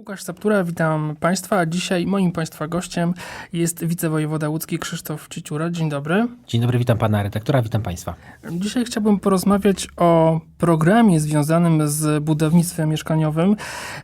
Łukasz Saptura, witam Państwa. Dzisiaj moim Państwa gościem jest wicewojewoda łódzki Krzysztof Ciciura. Dzień dobry. Dzień dobry, witam pana redaktora, witam państwa. Dzisiaj chciałbym porozmawiać o programie związanym z budownictwem mieszkaniowym,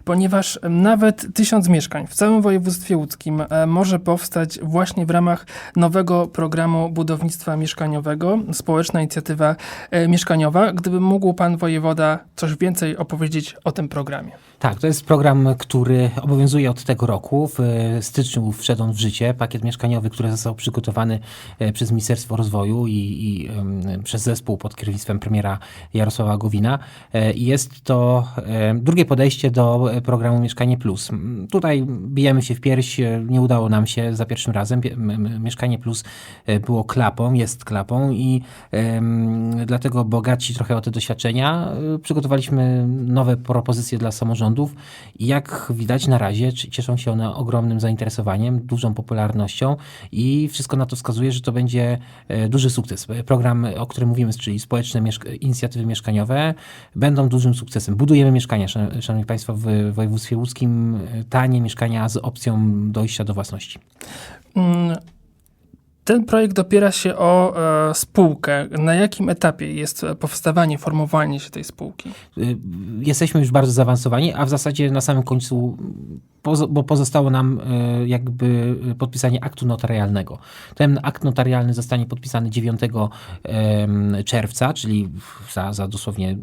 ponieważ nawet tysiąc mieszkań w całym województwie łódzkim e, może powstać właśnie w ramach nowego programu budownictwa mieszkaniowego, społeczna inicjatywa e, mieszkaniowa. Gdyby mógł Pan wojewoda coś więcej opowiedzieć o tym programie. Tak, to jest program, który obowiązuje od tego roku. W e, styczniu wszedł on w życie. Pakiet mieszkaniowy, który został przygotowany e, przez Ministerstwo Rozwoju i, i przez zespół pod kierownictwem premiera Jarosława Gowina. E, Jest to drugie podejście do programu Mieszkanie Plus. Tutaj bijemy się w pierś. Nie udało nam się za pierwszym razem. Mieszkanie Plus było klapą, jest klapą i dlatego bogaci trochę o te doświadczenia przygotowaliśmy nowe propozycje dla samorządów jak widać na razie cieszą się one ogromnym zainteresowaniem, dużą popularnością i wszystko na to wskazuje, że to będzie e, duży sukces. E, Program, o którym mówimy, czyli społeczne mieszk- inicjatywy mieszkaniowe będą dużym sukcesem. Budujemy mieszkania, szan- szanowni państwo, w województwie łódzkim, e, tanie mieszkania z opcją dojścia do własności. Mm, Ten projekt opiera się o e, spółkę. Na jakim etapie jest powstawanie, formowanie się tej spółki? Y, jesteśmy już bardzo zaawansowani, a w zasadzie na samym końcu, bo pozostało nam y, jakby podpisanie aktu notarialnego. Ten akt notarialny zostanie podpisany 9 em, czerwca, czyli za, za dosłownie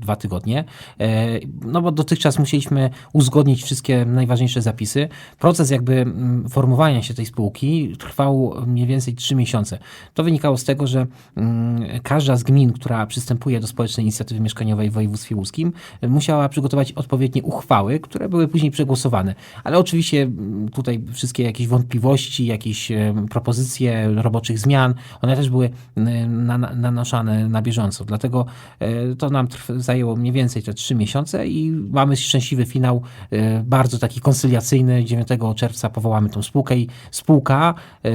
dwa tygodnie. E, No bo dotychczas musieliśmy uzgodnić wszystkie najważniejsze zapisy. Proces jakby formowania się tej spółki trwał mniej więcej trzy miesiące. To wynikało z tego, że mm, każda z gmin, która przystępuje do społecznej inicjatywy mieszkaniowej w województwie łódzkim, musiała przygotować odpowiednie uchwały, które były później przegłosowane. Ale oczywiście mm, tutaj wszystkie jakieś wątpliwości, jakieś propozycje roboczych zmian, one też były na- na- nanoszane na bieżąco. Dlatego e, to nam zajęło mniej więcej te trzy miesiące i mamy szczęśliwy finał, e, bardzo taki koncyliacyjny. 9 czerwca powołamy tą spółkę i spółka e,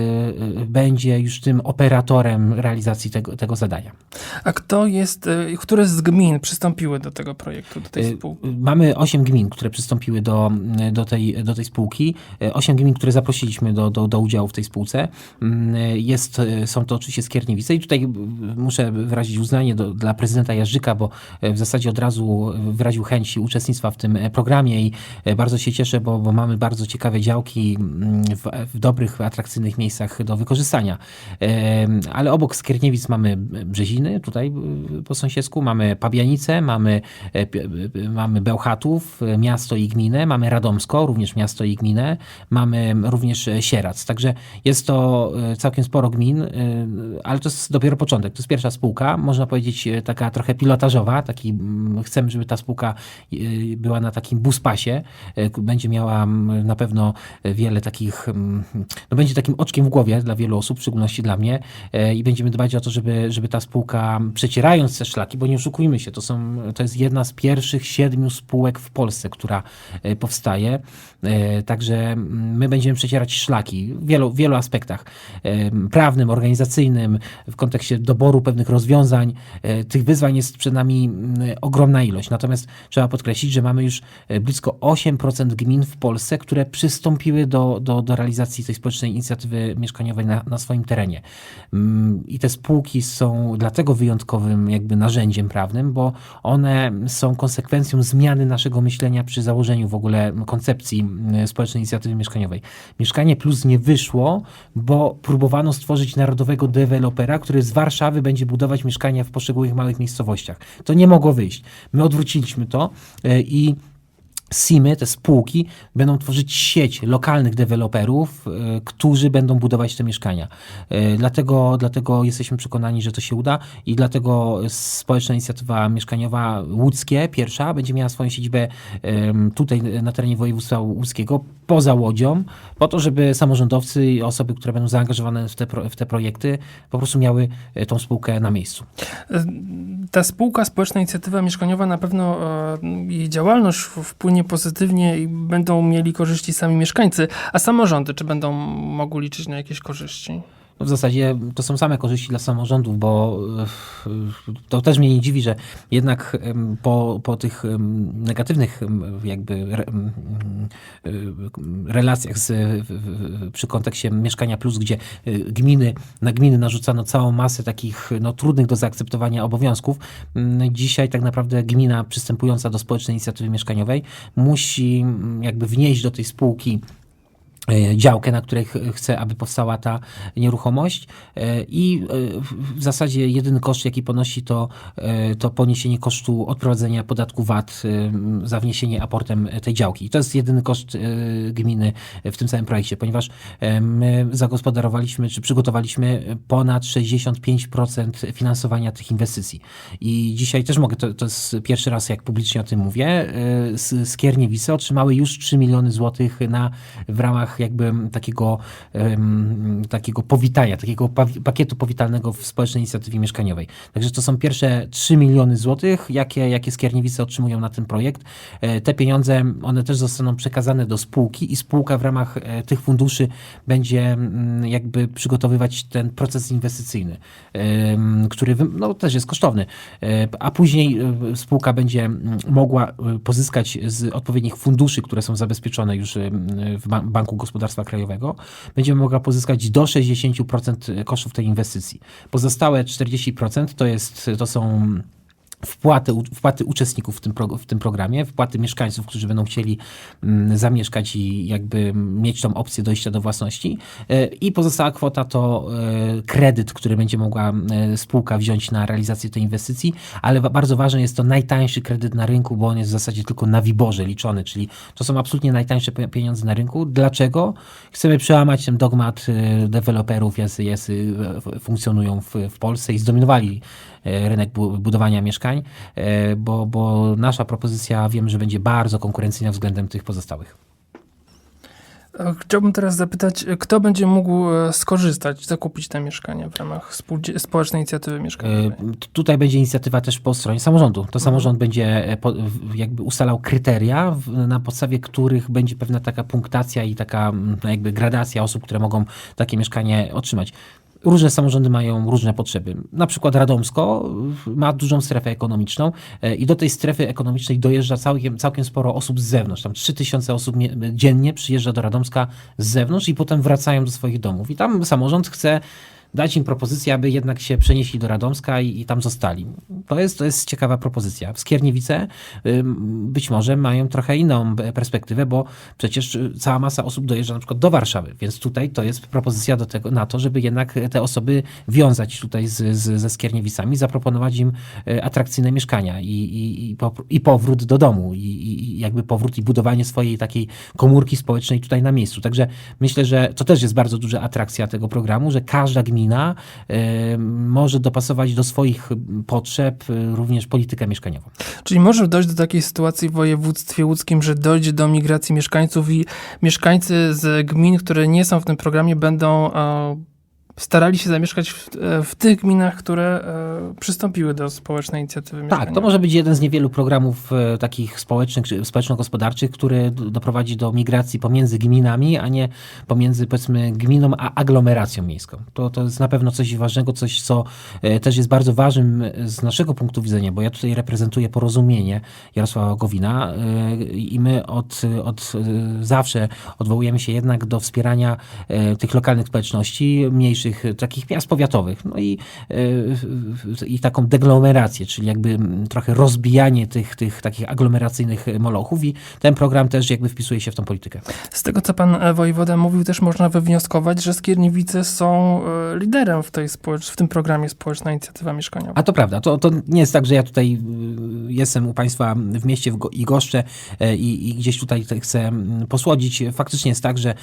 będzie już tym operatorem realizacji tego, tego zadania. A kto jest, które z gmin przystąpiły do tego projektu, do tej spółki? Mamy 8 gmin, które przystąpiły do, do, tej, do tej spółki. 8 gmin, które zaprosiliśmy do, do, do udziału w tej spółce. Mm, y, Jest, y, są to oczywiście Skierniewice i tutaj muszę wyrazić uznanie do, dla prezydenta Jarzyka, bo w zasadzie od razu wyraził chęć uczestnictwa w tym e, programie i e, bardzo się cieszę, bo, bo mamy bardzo ciekawe działki mm, w, w dobrych, atrakcyjnych miejscach do wykorzystania. Ale obok Skierniewic mamy Brzeziny, tutaj po sąsiedzku, mamy Pabianice, mamy, e, mamy Bełchatów, e, miasto i gminę, mamy Radomsko, również miasto i gminę, mamy również e, Sierac. Także jest to e, całkiem sporo gmin, e, ale to jest dopiero początek. To jest pierwsza spółka, można powiedzieć taka trochę pilotażowa, taki, mm, chcemy, żeby ta spółka była na takim buspasie, będzie miała na pewno wiele takich, no będzie takim oczkiem w głowie dla wielu osób, w szczególności dla mnie i będziemy dbać o to, żeby, żeby ta spółka przecierając te szlaki, bo nie oszukujmy się, to, są, to jest jedna z pierwszych siedmiu spółek w Polsce, która powstaje, także mm, my będziemy przecierać szlaki w wielu, wielu aspektach, e, prawnym, organizacyjnym, w kontekście doboru pewnych rozwiązań. E, Tych wyzwań jest przed nami mm, ogromna ilość, natomiast trzeba podkreślić, że mamy już e, blisko 8% gmin w Polsce, które przystąpiły do, do, do realizacji tej społecznej inicjatywy mieszkaniowej na, na swoim terenie. Mm, I te spółki są dlatego wyjątkowym jakby narzędziem prawnym, bo one są konsekwencją zmiany naszego myślenia przy założeniu w ogóle koncepcji mm, społecznej inicjatywy mieszkaniowej. Mieszkanie Plus nie wyszło, bo próbowano stworzyć narodowego dewelopera, który z Warszawy będzie budować mieszkania w poszczególnych małych miejscowościach. To nie mogło wyjść. My odwróciliśmy to e, i SIMy, te spółki, będą tworzyć sieć lokalnych deweloperów, e, którzy będą budować te mieszkania. E, Dlatego, dlatego jesteśmy przekonani, że to się uda i dlatego społeczna inicjatywa mieszkaniowa łódzkie, pierwsza, będzie miała swoją siedzibę tutaj na terenie województwa łódzkiego, poza Łodzią, po to, żeby samorządowcy i osoby, które będą zaangażowane w te, w te projekty, po prostu miały e, tą spółkę na miejscu. Ta spółka, społeczna inicjatywa mieszkaniowa, na pewno jej działalność w- pozytywnie i będą mieli korzyści sami mieszkańcy. A samorządy, czy będą mogły liczyć na jakieś korzyści? W zasadzie to są same korzyści dla samorządów, bo e, to też mnie nie dziwi, że jednak po, po tych negatywnych jakby em, relacjach z, przy kontekście Mieszkania Plus, gdzie e, gminy, na gminy narzucano całą masę takich no, trudnych do zaakceptowania obowiązków, dzisiaj tak naprawdę gmina przystępująca do społecznej inicjatywy mieszkaniowej musi jakby wnieść do tej spółki e, działkę, na której ch- chce, aby powstała ta nieruchomość e, i e, w- zasadzie jedyny koszt, jaki ponosi, to, e, to poniesienie kosztu odprowadzenia podatku VAT e, za wniesienie aportem tej działki. I to jest jedyny koszt e, gminy w tym całym projekcie, ponieważ e, my zagospodarowaliśmy, czy przygotowaliśmy ponad 65% finansowania tych inwestycji. I dzisiaj też mogę, to, to jest pierwszy raz, jak publicznie o tym mówię, e, Skierniewice otrzymały już 3 miliony złotych na, w ramach jakby takiego, takiego powitania, takiego pa- pakietu powitalnego w społecznej inicjatywie mieszkaniowej. Także to są pierwsze 3 miliony złotych, jakie, jakie Skierniewice otrzymują na ten projekt. E, Te pieniądze, one też zostaną przekazane do spółki i spółka w ramach e, tych funduszy będzie mm, jakby przygotowywać ten proces inwestycyjny, który no, też jest kosztowny. E, A później spółka będzie mogła pozyskać z odpowiednich funduszy, które są zabezpieczone już w Ba- Banku Gospodarstwa Krajowego, będzie mogła pozyskać do 60% kosztów tej inwestycji. Pozostałe 40% to, jest, to są wpłaty, wpłaty uczestników w tym, pro, w tym programie, wpłaty mieszkańców, którzy będą chcieli mm, zamieszkać i jakby mieć tą opcję dojścia do własności. E, I pozostała kwota to e, kredyt, który będzie mogła e, spółka wziąć na realizację tej inwestycji, ale bardzo ważny jest to najtańszy kredyt na rynku, bo on jest w zasadzie tylko na wiborze liczony, czyli to są absolutnie najtańsze pie- pieniądze na rynku. Dlaczego? Chcemy przełamać ten dogmat deweloperów, jacy, jacy funkcjonują w, w Polsce i zdominowali rynek bu- budowania mieszkań, e, bo, bo nasza propozycja wiem, że będzie bardzo konkurencyjna względem tych pozostałych. E, Chciałbym teraz zapytać, kto będzie mógł e, skorzystać, zakupić te mieszkania w ramach społecznej inicjatywy mieszkaniowej? Tutaj będzie inicjatywa też po stronie samorządu. To samorząd będzie jakby ustalał kryteria, na podstawie których będzie pewna taka punktacja i taka jakby gradacja osób, które mogą takie mieszkanie otrzymać. Różne samorządy mają różne potrzeby. Na przykład Radomsko ma dużą strefę ekonomiczną e, i do tej strefy ekonomicznej dojeżdża całkiem, całkiem sporo osób z zewnątrz. Tam 3000 osób dziennie przyjeżdża do Radomska z zewnątrz i potem wracają do swoich domów. I tam samorząd chce dać im propozycję, aby jednak się przenieśli do Radomska i, i tam zostali. To jest, to jest ciekawa propozycja. Skierniewice być może mają trochę inną perspektywę, bo przecież y, cała masa osób dojeżdża na przykład do Warszawy, więc tutaj to jest propozycja do tego, na to, żeby jednak te osoby wiązać tutaj z, z, ze Skierniewicami, zaproponować im e, atrakcyjne mieszkania i, i, i, i powrót do domu i i jakby powrót i budowanie swojej takiej komórki społecznej tutaj na miejscu. Także myślę, że to też jest bardzo duża atrakcja tego programu, że każda gmina e, może dopasować do swoich potrzeb e, również politykę mieszkaniową. Czyli może dojść do takiej sytuacji w województwie łódzkim, że dojdzie do migracji mieszkańców i mieszkańcy z gmin, które nie są w tym programie, będą e, starali się zamieszkać w, e, w tych gminach, które e, przystąpiły do społecznej inicjatywy mieszkaniowej. Tak, to może być jeden z niewielu programów e, takich społecznych, czy społeczno-gospodarczych, który doprowadzi do migracji pomiędzy gminami, a nie pomiędzy powiedzmy gminą a aglomeracją miejską. To, to jest na pewno coś ważnego, coś co e, też jest bardzo ważnym z naszego punktu widzenia, bo ja tutaj reprezentuję porozumienie Jarosława Gowina i my od, od zawsze odwołujemy się jednak do wspierania tych lokalnych społeczności, mniejszych e, takich miast powiatowych. No i, e, i taką deglomerację, czyli jakby trochę rozbijanie tych, tych takich aglomeracyjnych molochów i ten program też jakby wpisuje się w tą politykę. Z tego, co pan e, wojewoda mówił, też można wywnioskować, że Skierniewice są e, liderem w, tej społecz- w tym programie Społeczna Inicjatywa Mieszkaniowa. A to prawda, to, to nie jest tak, że ja tutaj jestem u Państwa w mieście w Go- i goszczę e, i, i gdzieś tutaj chcę posłodzić. Faktycznie jest tak, że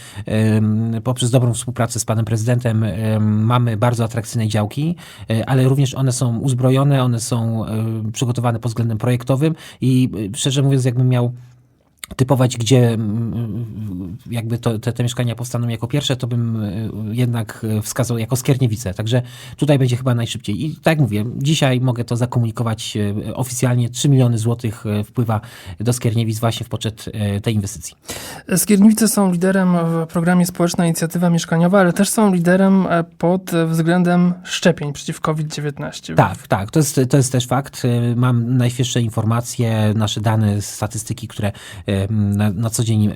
poprzez dobrą współpracę z Panem Prezydentem em, mamy bardzo atrakcyjne działki, e, ale również one są uzbrojone, one są e, przygotowane pod względem projektowym i y, szczerze mówiąc, jakbym miał typować, gdzie mm, jakby to, te, te mieszkania powstaną jako pierwsze, to bym y, jednak y, wskazał jako Skierniewice. Także tutaj będzie chyba najszybciej. I tak jak mówię, dzisiaj mogę to zakomunikować y, oficjalnie. 3 miliony złotych wpływa do Skierniewic właśnie w poczet tej inwestycji. Skierniewice są liderem w programie Społeczna Inicjatywa Mieszkaniowa, ale też są liderem e, pod względem szczepień przeciw COVID-19. Tak, tak, to jest, to jest też fakt. Mam najświeższe informacje, nasze dane, statystyki, które na, na co dzień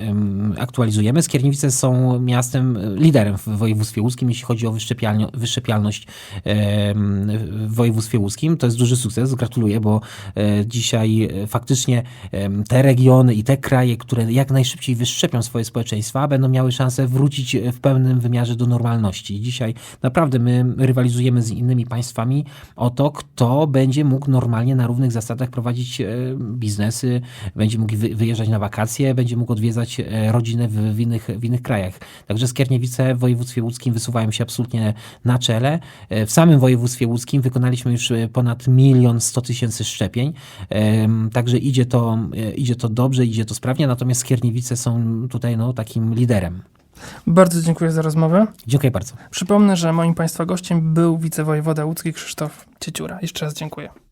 aktualizujemy. Skierniewice są miastem y, liderem w województwie łódzkim, jeśli chodzi o wyszczepialność y, w województwie łódzkim. To jest duży sukces, gratuluję, bo y, dzisiaj faktycznie te regiony i te kraje, które jak najszybciej wyszczepią swoje społeczeństwa, będą miały szansę wrócić w pełnym wymiarze do normalności. Dzisiaj naprawdę my rywalizujemy z innymi państwami o to, kto będzie mógł normalnie na równych zasadach prowadzić e, biznesy, będzie mógł wy- wyjeżdżać na wakacje, będzie mógł odwiedzać e, rodzinę w, w, innych, w innych krajach. Także Skierniewice w województwie łódzkim wysuwają się absolutnie na czele. E, W samym województwie łódzkim wykonaliśmy już e, ponad milion sto tysięcy szczepień. Także idzie to, idzie to dobrze, idzie to sprawnie, natomiast Skierniewice są tutaj no, takim liderem. Bardzo dziękuję za rozmowę. Dziękuję bardzo. Przypomnę, że moim Państwa gościem był wicewojewoda łódzki Krzysztof Cieciura. Jeszcze raz dziękuję.